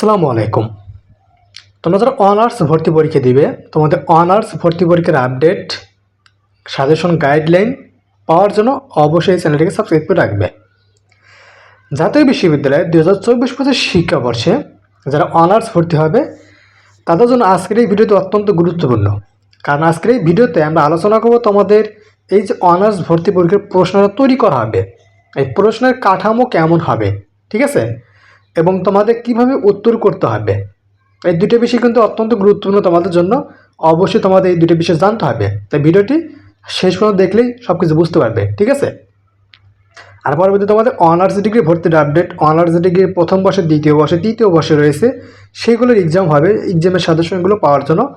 আসসালামু আলাইকুম। তোমরা যারা অনার্স ভর্তি পরীক্ষা দিবে। তোমাদের অনার্স ভর্তি পরীক্ষার আপডেট সাজেশন গাইডলাইন পাওয়ার জন্য অবশ্যই চ্যানেলটিকে সাবস্ক্রাইব করে রাখবে। জাতীয় বিশ্ববিদ্যালয়ে দু হাজার চব্বিশ পঁচিশ শিক্ষাবর্ষে যারা অনার্স ভর্তি হবে, তাদের জন্য আজকের এই ভিডিওটি অত্যন্ত গুরুত্বপূর্ণ। কারণ আজকের এই ভিডিওতে আমরা আলোচনা করব তোমাদের এই যে অনার্স ভর্তি পরীক্ষার প্রশ্নটা তৈরি করা হবে। এই প্রশ্নের কাঠামো কেমন হবে, ঠিক আছে? এবং তোমাদের কীভাবে উত্তর করতে হবে? এই দুটো বিষয় কিন্তু অত্যন্ত গুরুত্বপূর্ণ তোমাদের জন্য। অবশ্যই তোমাদের এই দুটো বিষয় জানতে হবে। তাই ভিডিওটি শেষ পর্যন্ত দেখলেই সব কিছু বুঝতে পারবে। ঠিক আছে? আর পরবর্তী তোমাদের অনার্স ডিগ্রি ভর্তির আপডেট অনার্স ডিগ্রি প্রথম বর্ষে, দ্বিতীয় বর্ষে, তৃতীয় বর্ষে রয়েছে। সেইগুলোর এক্সাম হবে। এক্সামের সাজেশনগুলো পাওয়ার জন্য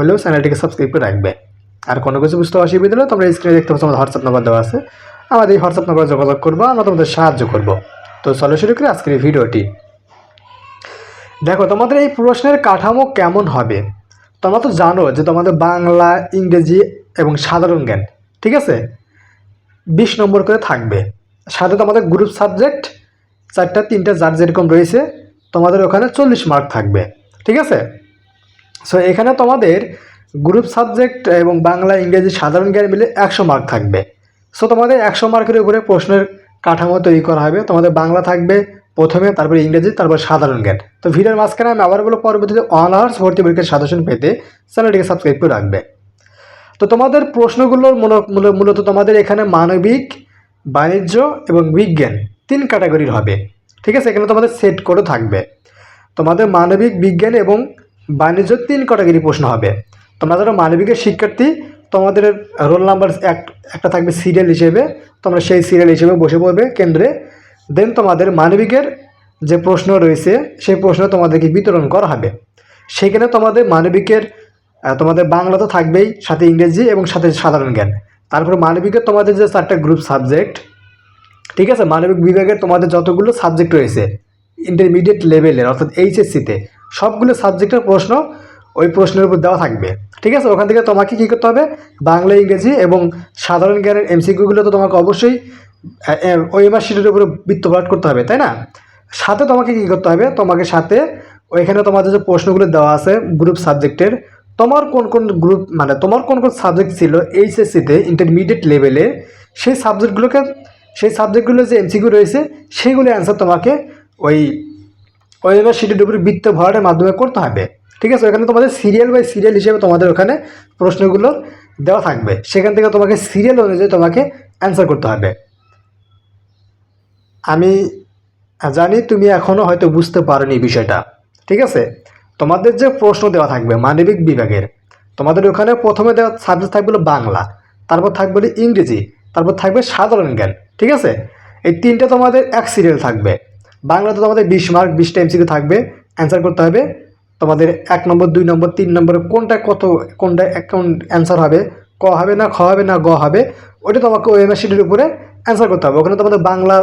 হলেও চ্যানেলটিকে সাবস্ক্রাইব করে রাখবে। আর কোনো কিছু বুঝতে অসুবিধা হলে তোমরা স্ক্রিনে দেখতে পাচ্ছ আমাদের হোয়াটসঅ্যাপ নাম্বার দেওয়া আছে। আমাদের এই হোয়াটসঅ্যাপ নাম্বারে যোগাযোগ করব। আমরা তোমাদের সাহায্য করব। তো চলো শুরু করি আজকের ভিডিওটি। দেখো, তোমাদের এই প্রশ্নের কাঠামো কেমন হবে? তোমরা তো জানো যে তোমাদের বাংলা, ইংরেজি এবং সাধারণ জ্ঞান, ঠিক আছে? বিশ নম্বর করে থাকবে। সাথে তোমাদের গ্রুপ সাবজেক্ট চারটা, তিনটা যার যেরকম রয়েছে, তোমাদের ওখানে চল্লিশ মার্ক থাকবে, ঠিক আছে? সো এখানে তোমাদের গ্রুপ সাবজেক্ট এবং বাংলা, ইংরেজি, সাধারণ জ্ঞান মিলে একশো মার্ক থাকবে। সো তোমাদের একশো মার্কের উপরে প্রশ্নের কাঠামো তৈরি করা হবে। তোমাদের বাংলা থাকবে প্রথমে, তারপরে ইংরেজি, তারপর সাধারণ জ্ঞান। তো ভিডিওর মাঝখানে আমি আবার বলো পরবর্তীতে অনার্স ভর্তি পরীক্ষার সাজেশন পেতে চ্যানেলটিকে সাবস্ক্রাইব করে রাখবে। তো তোমাদের প্রশ্নগুলোর মূল- মূল- মূলত তোমাদের এখানে মানবিক, বাণিজ্য এবং বিজ্ঞান তিন ক্যাটাগরির হবে। ঠিক আছে? এখানে তোমাদের সেট করে থাকবে। তোমাদের মানবিক, বিজ্ঞান এবং বাণিজ্য তিন ক্যাটাগরি প্রশ্ন হবে। তোমরা যারা মানবিকের শিক্ষার্থী তোমাদের রোল নাম্বার এক, একটা থাকবে সিরিয়াল হিসেবে তোমরা সেই সিরিয়াল হিসেবে বসে পড়বে কেন্দ্রে। দেন তোমাদের মানবিকের যে প্রশ্ন রয়েছে, সেই প্রশ্ন তোমাদেরকে বিতরণ করা হবে। সেখানে তোমাদের মানবিকের তোমাদের বাংলা তো থাকবেই, সাথে ইংরেজি এবং সাথে সাধারণ জ্ঞান। তারপরে মানবিকের তোমাদের যে চারটা গ্রুপ সাবজেক্ট ঠিক আছে? মানবিক বিভাগের তোমাদের যতগুলো সাবজেক্ট রয়েছে ইন্টারমিডিয়েট লেভেলের অর্থাৎ এইচএসসিতে সবগুলো সাবজেক্টের প্রশ্ন ওই প্রশ্নের উপর দেওয়া থাকবে। ঠিক আছে? ওখান থেকে তোমাকে কী করতে হবে? বাংলা, ইংরেজি এবং সাধারণ জ্ঞানের এমসিকিউগুলো তো তোমাকে অবশ্যই ওএমআর শিটের উপরে বৃত্তপাট করতে হবে, তাই না? সাথে তোমাকে কী করতে হবে? তোমাকে সাথে ওইখানে তোমাদের যে প্রশ্নগুলো দেওয়া আছে গ্রুপ সাবজেক্টের তোমার কোন কোন গ্রুপ মানে তোমার কোন কোন সাবজেক্ট ছিল এইচএসসিতে ইন্টারমিডিয়েট লেভেলে সেই সাবজেক্টগুলোকে সেই সাবজেক্টগুলো যে এমসিকিউ রয়েছে সেইগুলো অ্যান্সার তোমাকে ওই ওয়েবার শিটের উপরে বৃত্ত ভরাটের মাধ্যমে করতে হবে। ঠিক আছে? ওখানে তোমাদের সিরিয়াল বাই সিরিয়াল হিসেবে তোমাদের ওখানে প্রশ্নগুলো দেওয়া থাকবে। সেখান থেকে তোমাকে সিরিয়াল অনুযায়ী তোমাকে অ্যান্সার করতে হবে। আমি জানি তুমি এখনও হয়তো বুঝতে পারোনি বিষয়টা। ঠিক আছে? তোমাদের যে প্রশ্ন দেওয়া থাকবে মানবিক বিভাগের, তোমাদের ওখানে প্রথমে দেওয়া সাবজেক্ট থাকবে বাংলা, তারপর থাকবে ইংরেজি, তারপর থাকবে সাধারণ জ্ঞান। ঠিক আছে? এই তিনটে তোমাদের এক সিরিয়াল থাকবে। বাংলাতে তোমাদের বিশ মার্ক বিশটা এমসিকিউ থাকবে। অ্যান্সার করতে হবে। তোমাদের এক নম্বর, দুই নম্বর, তিন নম্বরে কোনটা কত, কোনটা কোন অ্যান্সার হবে, ক হবে না, খ হবে না, গ হবে, ওইটা তোমাকে ওএমএস শিটের উপরে অ্যান্সার করতে হবে। ওখানে তোমাদের বাংলা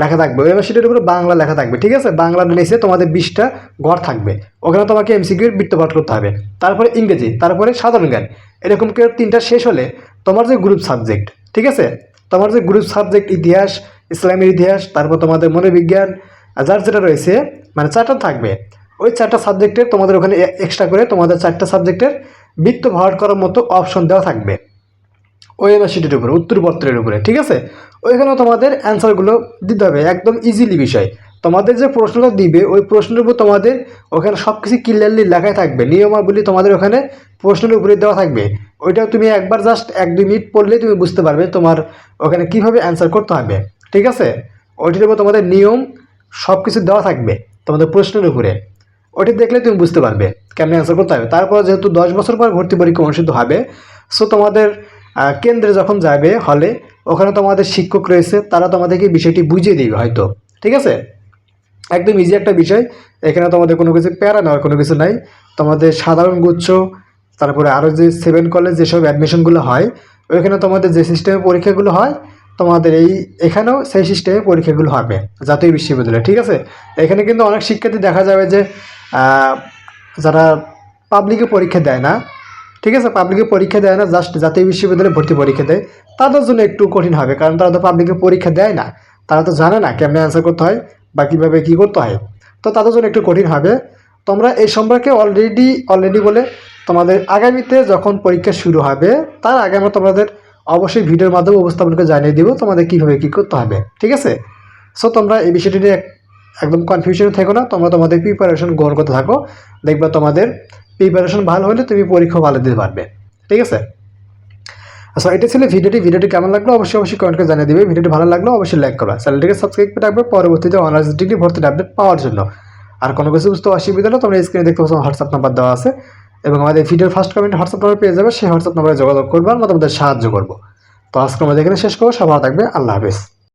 লেখা থাকবে। ওএমএস শিটের উপরে বাংলা লেখা থাকবে, ঠিক আছে? বাংলা নিচে তোমাদের বিশটা ঘর থাকবে। ওখানে তোমাকে এমসিকিউর বৃত্তপাঠ করতে হবে। তারপরে ইংরেজি, তারপরে সাধারণ জ্ঞান। এরকম কেউ তিনটা শেষ হলে তোমার যে গ্রুপ সাবজেক্ট ঠিক আছে? তোমার যে গ্রুপ সাবজেক্ট ইতিহাস, ইসলামের ইতিহাস, তারপর তোমাদের মনোবিজ্ঞান আর যার যেটা রয়েছে মানে চারটা থাকবে। ওই চারটা সাবজেক্টের তোমাদের ওখানে এক্সট্রা করে তোমাদের চারটা সাবজেক্টের বৃত্ত ভরাট করার মতো অপশন দেওয়া থাকবে। ওএমআর শিটের উপরে, উত্তরপত্রের উপরে, ঠিক আছে? ওইখানেও তোমাদের অ্যান্সারগুলো দিতে হবে, একদম ইজিলি বিষয়। তোমাদের যে প্রশ্নটা দিবে, ওই প্রশ্নের উপর তোমাদের ওখানে সব কিছু ক্লিয়ারলি লেখাই থাকবে। নিয়মাবলী তোমাদের ওখানে প্রশ্নের উপরে দেওয়া থাকবে। ওইটাও তুমি একবার জাস্ট এক দুই মিনিট পড়লেই তুমি বুঝতে পারবে তোমার ওখানে কীভাবে অ্যান্সার করতে হবে, ঠিক আছে? ওইটির উপর তোমাদের নিয়ম সব কিছু দেওয়া থাকবে তোমাদের প্রশ্নের উপরে। ওটি দেখলে তুমি বুঝতে পারবে কেমন অ্যান্সার করতে হবে। তারপর যেহেতু দশ বছর পর ভর্তি পরীক্ষা অনুষ্ঠিত হবে সো তোমাদের কেন্দ্রে যখন যাবে হলে ওখানে তোমাদের শিক্ষক রয়েছে, তারা তোমাদেরকে বিষয়টি বুঝিয়ে দিবে হয়তো। ঠিক আছে? একদম ইজি একটা বিষয়। এখানে তোমাদের কোনো কিছু প্যারা নেওয়ার কোনো কিছু নাই। তোমাদের সাধারণ গুচ্ছ, তারপরে আরও যে সেভেন কলেজ যেসব অ্যাডমিশনগুলো হয়, ওইখানে তোমাদের যে সিস্টেমে পরীক্ষাগুলো হয় তোমাদের এই এখানেও সেই সিস্টেমে পরীক্ষাগুলো হবে, জাতীয় বিশ্ববিদ্যালয়ে, ঠিক আছে? এখানে কিন্তু অনেক শিক্ষার্থী দেখা যাবে যে যারা পাবলিকে পরীক্ষা দেয় না, ঠিক আছে? পাবলিকে পরীক্ষা দেয় না জাস্ট জাতীয় বিশ্ববিদ্যালয়ে ভর্তি পরীক্ষা দেয়, তাদের জন্য একটু কঠিন হবে, কারণ তারা তো পাবলিকে পরীক্ষা দেয় না। তারা তো জানে না কেমনে অ্যান্সার করতে হয় বা কীভাবে কী করতে হয়। তো তাদের জন্য একটু কঠিন হবে। তোমরা এই সম্পর্কে অলরেডি অলরেডি বলে তোমাদের আগামীতে যখন পরীক্ষা শুরু হবে, তার আগে আমরা তোমাদের অবশ্যই ভিডিওর মাধ্যমে উপস্থাপন করে জানিয়ে দিব তোমাদের কীভাবে কী করতে হবে, ঠিক আছে? সো তোমরা এই বিষয়টি নিয়ে একদম কনফিউশনে থেকো না, তোমরা তোমাদের প্রিপারেশন গ্রহণ করতে থাকো। দেখবা তোমাদের প্রিপারেশন ভালো হলে তুমি পরীক্ষা ভালো দিতে পারবে, ঠিক আছে? আচ্ছা এটা ছিল ভিডিওটি। ভিডিওটি কেমন লাগল অবশ্যই অবশ্যই কমেন্ট করে জানিয়ে দিবে। ভিডিওটি ভালো লাগল অবশ্যই লাইক করো। চ্যানেলটিকে সাবস্ক্রাইব করে রাখবে পরবর্তীতে অনার্স ডিগ্রি ভর্তির আপডেট পাওয়ার জন্য। আর কোনো কিছু বুঝতে অসুবিধা হলে তোমরা স্ক্রিনে দেখতে পাচ্ছ হোয়াটসঅ্যাপ নাম্বার দেওয়া আছে। এবং আমাদের ভিডিওর ফার্স্ট কমেন্ট হোয়াটসঅ্যাপ নাম্বার পেয়ে যাবে, সেই হোয়াটসঅ্যাপ নাম্বারে যোগাযোগ করব আমরা তোমাদের সাহায্য করব। তো আজকে আমাদের এখানে শেষ করব, সবাই থাকবে, আল্লাহ হাফেজ।